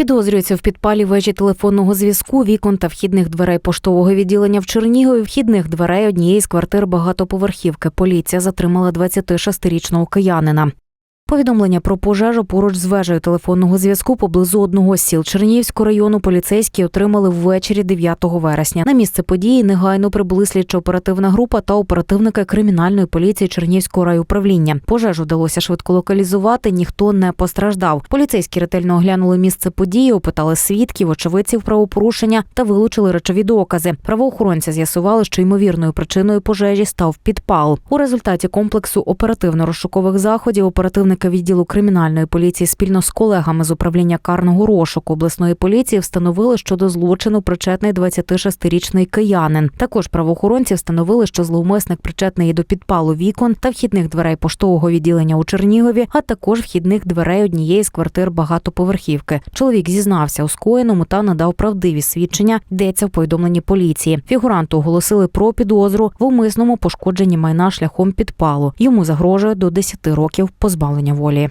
Підозрюється в підпалі вежі телефонного зв'язку, вікон та вхідних дверей поштового відділення в Чернігові, вхідних дверей однієї з квартир багатоповерхівки. Поліція затримала 26-річного киянина. Повідомлення про пожежу поруч з вежею телефонного зв'язку поблизу одного з сіл Чернігівського району поліцейські отримали ввечері 9 вересня. На місце події негайно прибули слідчо-оперативна група та оперативники кримінальної поліції Чернігівського райуправління. Пожежу вдалося швидко локалізувати, ніхто не постраждав. Поліцейські ретельно оглянули місце події, опитали свідків, очевидців правопорушення та вилучили речові докази. Правоохоронці з'ясували, що ймовірною причиною пожежі став підпал. У результаті комплексу оперативно-розшукових заходів оперативники відділу кримінальної поліції спільно з колегами з управління карного розшуку обласної поліції встановили, що до злочину причетний 26-річний киянин. Також правоохоронці встановили, що зловмисник причетний до підпалу вікон та вхідних дверей поштового відділення у Чернігові, а також вхідних дверей однієї з квартир багатоповерхівки. Чоловік зізнався у скоєному та надав правдиві свідчення. Йдеться в повідомленні поліції. Фігуранту оголосили про підозру в умисному пошкодженні майна шляхом підпалу. Йому загрожує до 10 років позбавлення волі.